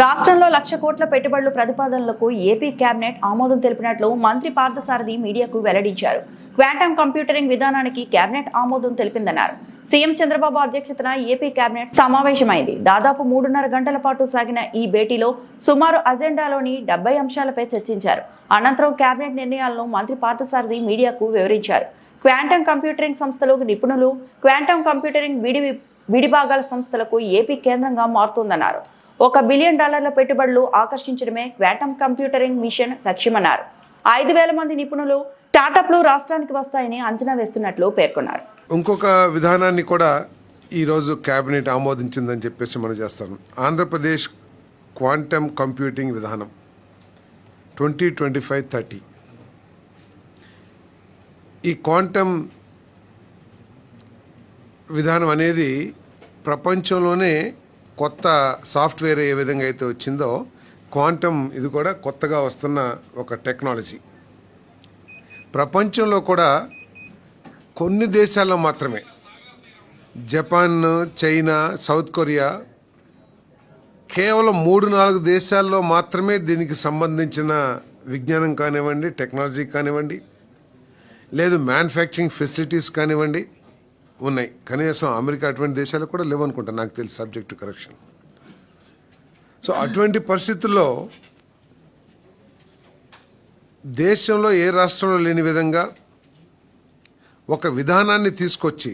రాష్ట్రంలో లక్ష కోట్ల పెట్టుబడుల ప్రతిపాదనలకు ఏపీ కేబినెట్ ఆమోదం తెలిపినట్లు మంత్రి పార్థసారథి మీడియాకు వెల్లడించారు. క్వాంటమ్ కంప్యూటరింగ్ విధానానికి కేబినెట్ ఆమోదం తెలిపిందన్నారు. సీఎం చంద్రబాబు అధ్యక్షతన ఏపీ కేబినెట్ సమావేశమైంది. దాదాపు మూడున్నర గంటల పాటు సాగిన ఈ భేటీలో సుమారు అజెండాలోని డెబ్బై అంశాలపై చర్చించారు. అనంతరం కేబినెట్ నిర్ణయాలను మంత్రి పార్థసారథి మీడియాకు వివరించారు. క్వాంటమ్ కంప్యూటరింగ్ సంస్థలు నిపుణులు క్వాంటమ్ కంప్యూటరింగ్ విడి విడిభాగాల సంస్థలకు ఏపీ కేంద్రంగా మారుతోందన్నారు. ఒక బిలియన్ డాలర్ల పెట్టుబడులు ఆకర్షించడమే క్వాంటమ్ కంప్యూటరింగ్ మిషన్ లక్ష్యమన్నారు. ఐదు వేల మంది నిపుణులు స్టార్టప్లు రాష్ట్రానికి వస్తాయని అంచనా వేస్తున్నట్లు పేర్కొన్నారు. ఇంకొక విధానాన్ని కూడా ఈరోజు క్యాబినెట్ ఆమోదించిందని చెప్పేసి మనం చేస్తాను ఆంధ్రప్రదేశ్ క్వాంటమ్ కంప్యూటింగ్ విధానం ట్వంటీ ట్వంటీ ఫైవ్ థర్టీ. ఈ క్వాంటమ్ విధానం అనేది ప్రపంచంలోనే కొత్త సాఫ్ట్వేర్ ఏ విధంగా అయితే వచ్చిందో క్వాంటమ్ ఇది కూడా కొత్తగా వస్తున్న ఒక టెక్నాలజీ. ప్రపంచంలో కూడా కొన్ని దేశాల్లో మాత్రమే. జపాన్ చైనా సౌత్ కొరియా కేవలం మూడు నాలుగు దేశాల్లో మాత్రమే దీనికి సంబంధించిన విజ్ఞానం కానివ్వండి టెక్నాలజీ కానివ్వండి లేదు మ్యానుఫ్యాక్చరింగ్ ఫెసిలిటీస్ కానివ్వండి ఉన్నాయి. కనీసం అమెరికా అటువంటి దేశాలు కూడా లేవనుకుంటా నాకు తెలిసి సబ్జెక్ట్ కరెక్షన్ సో అటువంటి పరిస్థితుల్లో దేశంలో ఏ రాష్ట్రంలో లేని విధంగా ఒక విధానాన్ని తీసుకొచ్చి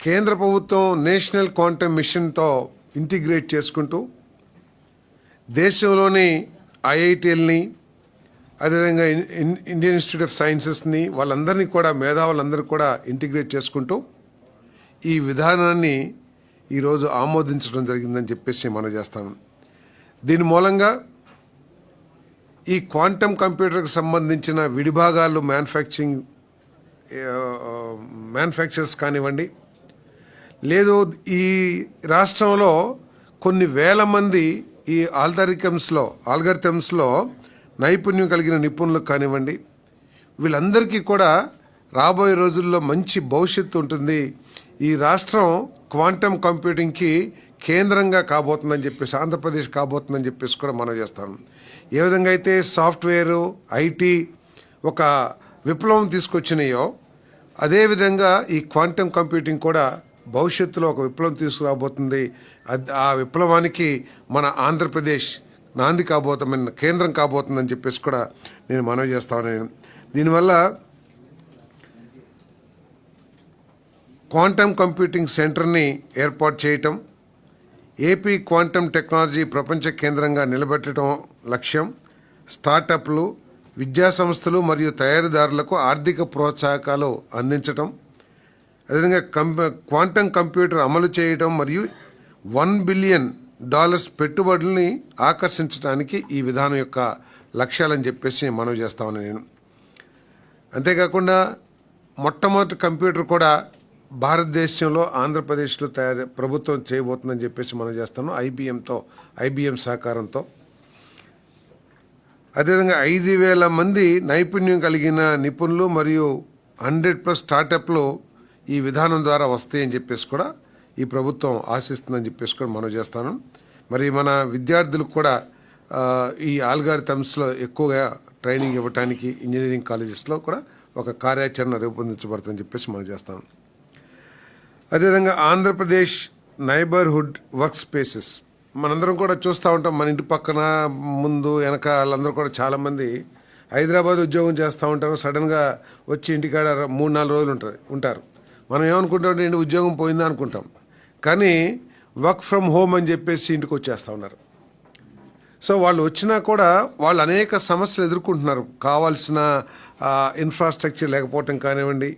కేంద్ర ప్రభుత్వం నేషనల్ క్వాంటమ్ మిషన్తో ఇంటిగ్రేట్ చేసుకుంటూ దేశంలోని ఐఐటీలని అదేవిధంగా ఇండియన్ ఇన్స్టిట్యూట్ ఆఫ్ సైన్సెస్ని వాళ్ళందరినీ కూడా మేధావులందరూ కూడా ఇంటిగ్రేట్ చేసుకుంటూ ఈ విధానాన్ని ఈరోజు ఆమోదించడం జరిగిందని చెప్పేసి మనం చేస్తాను దీని మూలంగా ఈ క్వాంటమ్ కంప్యూటర్కి సంబంధించిన విడిభాగాలు మ్యానుఫ్యాక్చరింగ్ మ్యానుఫ్యాక్చరర్స్ కానివ్వండి లేదు ఈ రాష్ట్రంలో కొన్ని వేల మంది ఈ ఆల్దరికమ్స్లో ఆల్గరిథమ్స్లో నైపుణ్యం కలిగిన నిపుణులకు కానివ్వండి వీళ్ళందరికీ కూడా రాబోయే రోజుల్లో మంచి భవిష్యత్తు ఉంటుంది. ఈ రాష్ట్రం క్వాంటమ్ కంప్యూటింగ్కి కేంద్రంగా కాబోతుందని చెప్పేసి ఆంధ్రప్రదేశ్ కాబోతుందని చెప్పేసి కూడా మనం చేస్తాం. ఏ విధంగా అయితే సాఫ్ట్వేరు ఐటీ ఒక విప్లవం తీసుకొచ్చినాయో అదేవిధంగా ఈ క్వాంటమ్ కంప్యూటింగ్ కూడా భవిష్యత్తులో ఒక విప్లవం తీసుకురాబోతుంది. ఆ విప్లవానికి మన ఆంధ్రప్రదేశ్ నాంది కాబోతామని కేంద్రం కాబోతుందని చెప్పేసి కూడా నేను మనవి చేస్తాను నేను దీనివల్ల క్వాంటమ్ కంప్యూటింగ్ సెంటర్ని ఏర్పాటు చేయటం ఏపీ క్వాంటమ్ టెక్నాలజీ ప్రపంచ కేంద్రంగా నిలబెట్టడం లక్ష్యం. స్టార్టప్లు విద్యా సంస్థలు మరియు తయారీదారులకు ఆర్థిక ప్రోత్సాహకాలు అందించటం. అదేవిధంగా కంప్యూ క్వాంటమ్ కంప్యూటర్ అమలు చేయడం మరియు వన్ బిలియన్ డాలర్స్ పెట్టుబడుల్ని ఆకర్షించడానికి ఈ విధానం యొక్క లక్ష్యాలని చెప్పేసి మనవి చేస్తామని నేను. అంతేకాకుండా మొట్టమొదటి కంప్యూటర్ కూడా భారతదేశంలో ఆంధ్రప్రదేశ్లో తయారు ప్రభుత్వం చేయబోతుందని చెప్పేసి మనం చేస్తాను ఐబిఎంతో ఐబిఎం సహకారంతో. అదేవిధంగా ఐదు వేల మంది నైపుణ్యం కలిగిన నిపుణులు మరియు హండ్రెడ్ ప్లస్ స్టార్టప్లు ఈ విధానం ద్వారా వస్తాయని చెప్పేసి కూడా ఈ ప్రభుత్వం ఆశిస్తుందని చెప్పేసి కూడా మనం చేస్తాను. మరి మన విద్యార్థులకు కూడా ఈ ఆల్గారిథమ్స్లో ఎక్కువగా ట్రైనింగ్ ఇవ్వటానికి ఇంజనీరింగ్ కాలేజెస్లో కూడా ఒక కార్యాచరణ రూపొందించబడుతుందని చెప్పేసి మనం చేస్తాం అదేవిధంగా ఆంధ్రప్రదేశ్ నైబర్హుడ్ వర్క్ స్పేసెస్ మనందరం కూడా చూస్తూ ఉంటాం మన ఇంటి పక్కన ముందు వెనక వాళ్ళందరూ కూడా చాలామంది హైదరాబాద్ ఉద్యోగం చేస్తూ ఉంటారు. సడన్గా వచ్చి ఇంటికాడ మూడు నాలుగు రోజులు ఉంటారు. ఉంటారు. మనం ఏమనుకుంటాం ఏంటి ఉద్యోగం పోయిందా? అనుకుంటాం. కానీ వర్క్ ఫ్రమ్ హోమ్ అని చెప్పేసి ఇంటికి వచ్చేస్తూ ఉన్నారు. సో వాళ్ళు వచ్చినా కూడా వాళ్ళు అనేక సమస్యలు ఎదుర్కొంటున్నారు. కావాల్సిన ఇన్ఫ్రాస్ట్రక్చర్ లేకపోవటం కానివ్వండి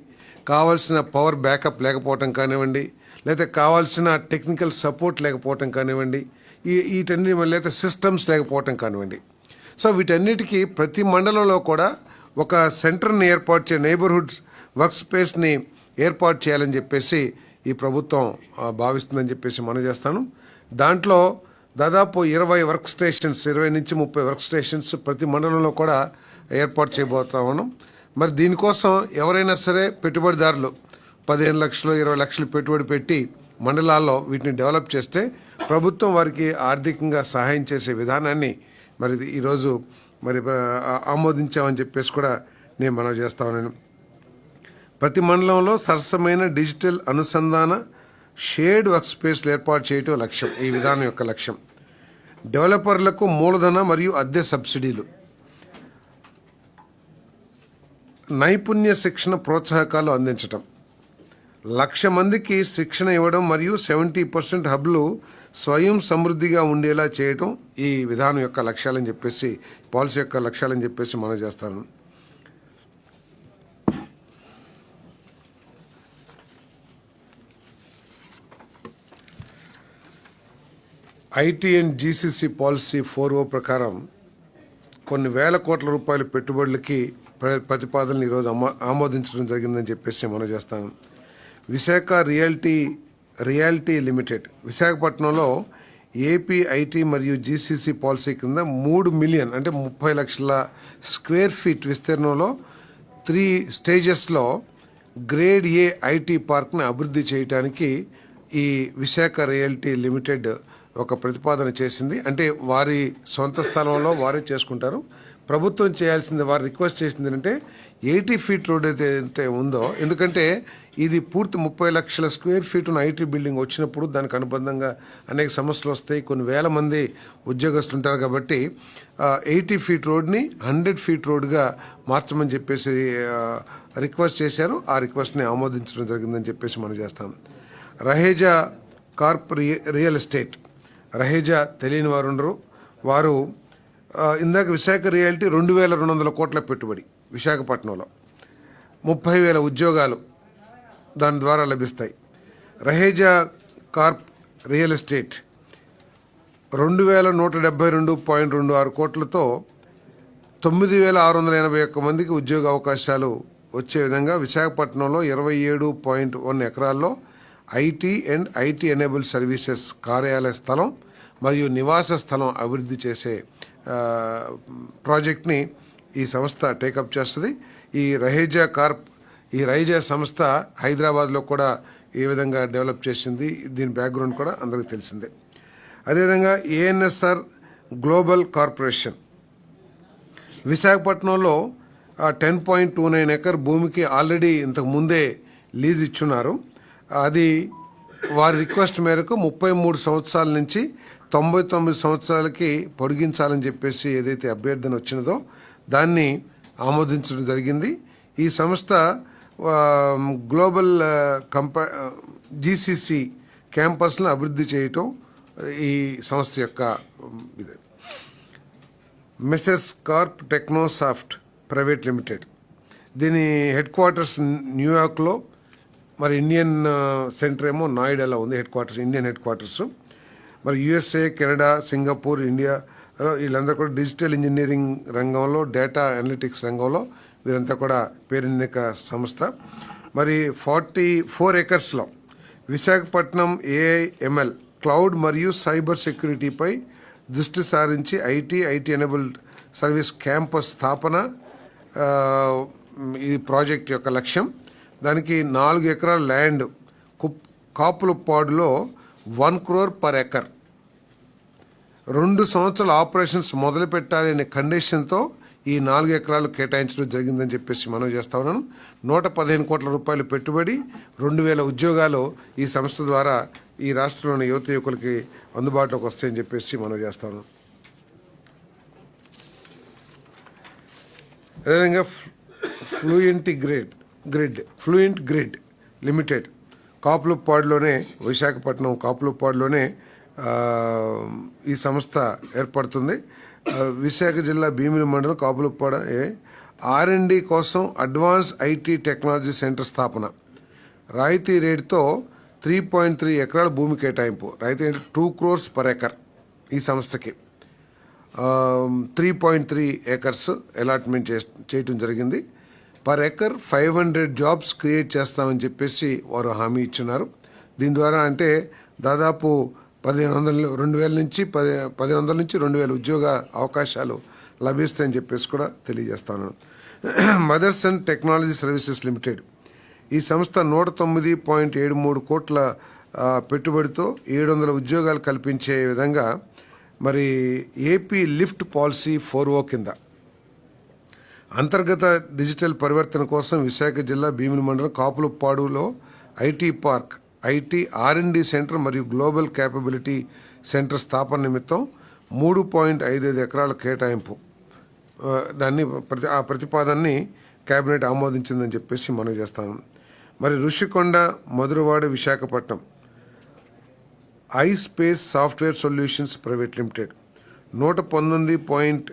కావాల్సిన పవర్ బ్యాకప్ లేకపోవటం కానివ్వండి లేకపోతే కావాల్సిన టెక్నికల్ సపోర్ట్ లేకపోవటం కానివ్వండి ఈ వీటన్ని లేకపోతే సిస్టమ్స్ లేకపోవటం కానివ్వండి. సో వీటన్నిటికీ ప్రతి మండలంలో కూడా ఒక సెంటర్ని ఏర్పాటు చే నైబర్హుడ్ వర్క్ స్పేస్ని ఏర్పాటు చేయాలని చెప్పేసి ఈ ప్రభుత్వం భావిస్తుందని చెప్పేసి మనం చేస్తాను. దాంట్లో దాదాపు ఇరవై వర్క్ స్టేషన్స్ ఇరవై నుంచి ముప్పై వర్క్ స్టేషన్స్ ప్రతి మండలంలో కూడా ఏర్పాటు చేయబోతా ఉన్నాం. మరి దీనికోసం ఎవరైనా సరే పెట్టుబడిదారులు పదిహేను లక్షలు ఇరవై లక్షలు పెట్టుబడి పెట్టి మండలాల్లో వీటిని డెవలప్ చేస్తే ప్రభుత్వం వారికి ఆర్థికంగా సహాయం చేసే విధానాన్ని మరి ఈరోజు మరి ఆమోదించామని చెప్పేసి కూడా నేను మనం చేస్తా ఉన్నాను. ప్రతి మండలంలో సరసమైన డిజిటల్ అనుసంధాన షేడ్ వర్క్ స్పేస్లు ఏర్పాటు చేయటం లక్ష్యం ఈ విధానం యొక్క లక్ష్యం. డెవలపర్లకు మూలధన మరియు అద్దె సబ్సిడీలు. నైపుణ్య శిక్షణ ప్రోత్సాహకాలు అందించటం. లక్ష మందికి శిక్షణ ఇవ్వడం మరియు సెవెంటీ పర్సెంట్ హబ్లు స్వయం సమృద్ధిగా ఉండేలా చేయటం ఈ విధానం యొక్క లక్ష్యాలని చెప్పేసి పాలసీ యొక్క లక్ష్యాలని చెప్పేసి మనం చేస్తాను. IT and GCC policy four O ప్రకారం కొన్ని వేల కోట్ల రూపాయల పెట్టుబడులకి ప్ర- ప్రతిపాదనలు ఈరోజు అమ ఆమోదించడం జరిగిందని చెప్పేసి మనం చేస్తాం విశాఖ రియాలిటీ రియాలిటీ లిమిటెడ్ విశాఖపట్నంలో ఏపీ ఐటీ మరియు జీసీసీ పాలసీ కింద మూడు మిలియన్ అంటే ముప్పై లక్షల స్క్వేర్ ఫీట్ విస్తీర్ణంలో త్రీ స్టేజెస్లో గ్రేడ్ ఏ ఐటీ పార్క్ని అభివృద్ధి చేయడానికి ఈ విశాఖ రియాలిటీ లిమిటెడ్ ఒక ప్రతిపాదన చేసింది. అంటే వారి సొంత స్థలంలో వారే చేసుకుంటారు. ప్రభుత్వం చేయాల్సింది వారు రిక్వెస్ట్ చేసింది ఏంటంటే ఎయిటీ ఫీట్ రోడ్ అయితే అయితే ఉందో ఎందుకంటే ఇది పూర్తి ముప్పై లక్షల స్క్వేర్ ఫీట్ ఉన్న ఐటీ బిల్డింగ్ వచ్చినప్పుడు దానికి అనుబంధంగా అనేక సమస్యలు వస్తాయి. కొన్ని వేల మంది ఉద్యోగస్తులు ఉంటారు కాబట్టి ఎయిటీ ఫీట్ రోడ్ని హండ్రెడ్ ఫీట్ రోడ్గా మార్చమని చెప్పేసి రిక్వెస్ట్ చేశారు. ఆ రిక్వెస్ట్ని ఆమోదించడం జరిగిందని చెప్పేసి మనం చేస్తాం. Raheja corp real estate Raheja తెలియని వారు ఉండరు. వారు ఇందాక విశాఖ రియాలిటీ రెండు వేల రెండు వందల కోట్ల పెట్టుబడి విశాఖపట్నంలో. ముప్పై వేల ఉద్యోగాలు దాని ద్వారా లభిస్తాయి. రహేజా కార్ప్ రియల్ ఎస్టేట్ రెండు వేల నూట డెబ్బై రెండు పాయింట్ రెండు ఆరు కోట్లతో తొమ్మిది వేల ఆరు వందల ఎనభై ఒక్క మందికి ఉద్యోగ అవకాశాలు వచ్చే విధంగా విశాఖపట్నంలో ఇరవై ఏడు పాయింట్ వన్ ఎకరాల్లో IT and IT enable services కార్యాలయ స్థలం మరియు నివాస స్థలం అభివృద్ధి చేసే ప్రాజెక్ట్ని ఈ సంస్థ టేకప్ చేస్తుంది. ఈ రహేజా కార్ప్ ఈ రైజా సంస్థ హైదరాబాద్లో కూడా ఏ విధంగా డెవలప్ చేసింది. దీని బ్యాక్గ్రౌండ్ కూడా అందరికీ తెలిసిందే. అదేవిధంగా ఏఎన్ఎస్ఆర్ గ్లోబల్ కార్పొరేషన్. విశాఖపట్నంలో ten point two nine acre భూమికి ఆల్రెడీ ఇంతకు ముందే లీజ్ ఇచ్చున్నారు. అది వారి రిక్వెస్ట్ మేరకు ముప్పై మూడు సంవత్సరాల నుంచి తొంభై తొమ్మిది సంవత్సరాలకి పొడిగించాలని చెప్పేసి ఏదైతే అభ్యర్థన వచ్చినదో దాన్ని ఆమోదించడం జరిగింది. ఈ సంస్థ గ్లోబల్ కంప జీసీసీ క్యాంపస్ను అభివృద్ధి చేయటం ఈ సంస్థ యొక్క ఇది. Messrs corp Technosoft private limited. దీని హెడ్ క్వార్టర్స్ న్యూయార్క్లో మరి ఇండియన్ సెంటర్ uh, ఏమో నాయిడాలో ఉంది headquarters Indian headquarters మరి యుఎస్ఏ కెనడా సింగపూర్ ఇండియా వీళ్ళంతా వీళ్ళందరూ కూడా డిజిటల్ ఇంజనీరింగ్ రంగంలో డేటా అనలిటిక్స్ రంగంలో వీరంతా కూడా పేరెన్నిక సంస్థ. మరి ఫార్టీ ఫోర్ ఎకర్స్లో విశాఖపట్నం ఏఐఎంఎల్ క్లౌడ్ మరియు సైబర్ సెక్యూరిటీపై దృష్టి సారించి IT IT enabled service campus స్థాపన uh, ఈ ప్రాజెక్ట్ యొక్క లక్ష్యం. దానికి నాలుగు ఎకరాల ల్యాండ్ కుప్ కాపులపాడులో వన్ క్రోర్ పర్ ఎకర్. రెండు సంవత్సరాల ఆపరేషన్స్ మొదలు పెట్టాలనే కండిషన్తో ఈ నాలుగు ఎకరాలు కేటాయించడం జరిగిందని చెప్పేసి మనం చేస్తా ఉన్నాను. నూట పదిహేను కోట్ల రూపాయలు పెట్టుబడి రెండు వేల ఉద్యోగాలు ఈ సంస్థ ద్వారా ఈ రాష్ట్రంలోని యువత యువకులకి అందుబాటులోకి వస్తాయని చెప్పేసి మనం చేస్తా ఉన్నాం అదేవిధంగా Fluent Grid Fluent Grid limited. కాపులుప్పాడులోనే Visakhapatnam కాపులుప్పాడులోనే ఈ సంస్థ ఏర్పడుతుంది. విశాఖ జిల్లా భీమిలి మండలం కాపులుప్పాడ ఆర్ఎండి కోసం అడ్వాన్స్ ఐటీ టెక్నాలజీ సెంటర్ స్థాపన. రాయితీ రేటుతో త్రీ పాయింట్ త్రీ ఎకరాల భూమి కేటాయింపు. రాయితీ రేటు టూ క్రోర్స్ పర్ ఎకర్ ఈ సంస్థకి. Three point three acres allotment చే చేయటం జరిగింది. Per acre five hundred jobs create చేస్తామని చెప్పేసి వారు హామీ ఇచ్చినారు. దీని ద్వారా అంటే దాదాపు పదిహేను వందల రెండు వేల నుంచి పది పదిహేను వందల నుంచి రెండు వేల ఉద్యోగ అవకాశాలు లభిస్తాయని చెప్పేసి కూడా తెలియజేస్తాను mothers and technology services limited ఈ సంస్థ నూట తొమ్మిది పాయింట్ ఏడు మూడు కోట్ల పెట్టుబడితో ఏడు వందల ఉద్యోగాలు కల్పించే విధంగా మరి AP LIFT policy four O కింద అంతర్గత డిజిటల్ పరివర్తన కోసం విశాఖ జిల్లా భీమిని మండలం కాపులపాడులో IT park IT R and D centre మరియు గ్లోబల్ క్యాపబిలిటీ సెంటర్ స్థాపన నిమిత్తం మూడు పాయింట్ ఐదు ఐదు ఎకరాల కేటాయింపు. దాన్ని ప్రతి ఆ ప్రతిపాదనని కేబినెట్ ఆమోదించిందని చెప్పేసి మనం చేస్తాను మరి Rushikonda Madhurawada Visakhapatnam I space software solutions private limited. నూట పంతొమ్మిది పాయింట్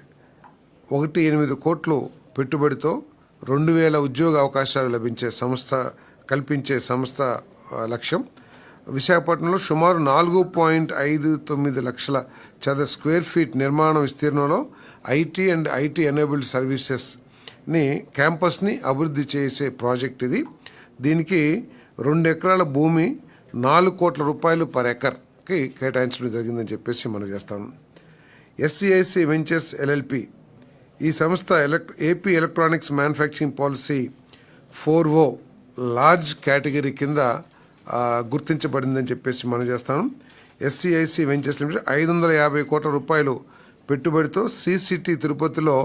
ఒకటి ఎనిమిది కోట్లు పెట్టుబడితో రెండు వేల ఉద్యోగ అవకాశాలు లభించే సంస్థ కల్పించే సంస్థ లక్ష్యం. విశాఖపట్నంలో సుమారు నాలుగు పాయింట్ ఐదు తొమ్మిది లక్షల చదర స్క్వేర్ ఫీట్ నిర్మాణ విస్తీర్ణంలో ఐటీ అండ్ ఐటీ ఎనేబుల్డ్ సర్వీసెస్ని క్యాంపస్ని అభివృద్ధి చేసే ప్రాజెక్ట్ ఇది. దీనికి రెండు ఎకరాల భూమి నాలుగు కోట్ల రూపాయలు పర్ ఎకర్కి కేటాయించడం జరిగిందని చెప్పేసి మనం చేస్తాం. ఎస్సీఐసి వెంచర్స్ ఎల్ఎల్పి ఈ సంస్థ ఎలక్ AP electronics manufacturing policy four O large category కింద గుర్తించబడిందని చెప్పేసి మనం చేస్తాను ఎస్సీఐసి వెంచర్స్ లిమిటెడ్ ఐదు వందల యాభై కోట్ల రూపాయలు పెట్టుబడితో సిసిటి తిరుపతిలో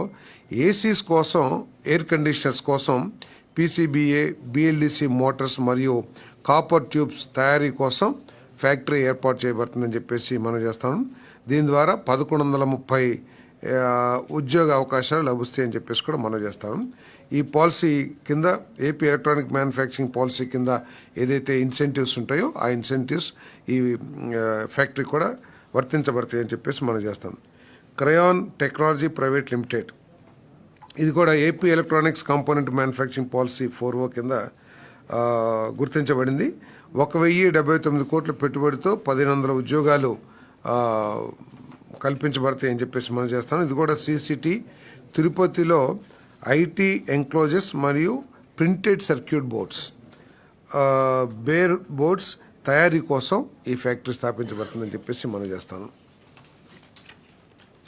ఏసీస్ కోసం ఎయిర్ కండిషనర్స్ కోసం పీసీబీఏ బిఎల్డిసి మోటార్స్ మరియు కాపర్ ట్యూబ్స్ తయారీ కోసం ఫ్యాక్టరీ ఏర్పాటు చేయబడుతుందని చెప్పేసి మనం చేస్తాం. దీని ద్వారా పదకొండు వందల ముప్పై ఉద్యోగ అవకాశాలు లభిస్తాయని చెప్పేసి కూడా మనం చేస్తాం. ఈ పాలసీ కింద ఏపీ ఎలక్ట్రానిక్ మ్యానుఫ్యాక్చరింగ్ పాలసీ కింద ఏదైతే ఇన్సెంటివ్స్ ఉంటాయో ఆ ఇన్సెంటివ్స్ ఈ ఫ్యాక్టరీ కూడా వర్తించబడతాయని చెప్పేసి మనం చేస్తాం. Crayon technology private limited. ఇది కూడా AP electronics component manufacturing policy four O కింద గుర్తించబడింది. ఒక వెయ్యి డెబ్బై తొమ్మిది కోట్ల పెట్టుబడితో పదిహేను వందల ఉద్యోగాలు కల్పించబడతాయి కల్పించబడతాయని చెప్పేసి మనం చేస్తాం. ఇది కూడా సీసీటీ తిరుపతిలో ఐటీ ఎంక్లోజెస్ మరియు printed circuit boards bare boards తయారీ కోసం ఈ ఫ్యాక్టరీ స్థాపించబడుతుందని చెప్పేసి మనం చేస్తాను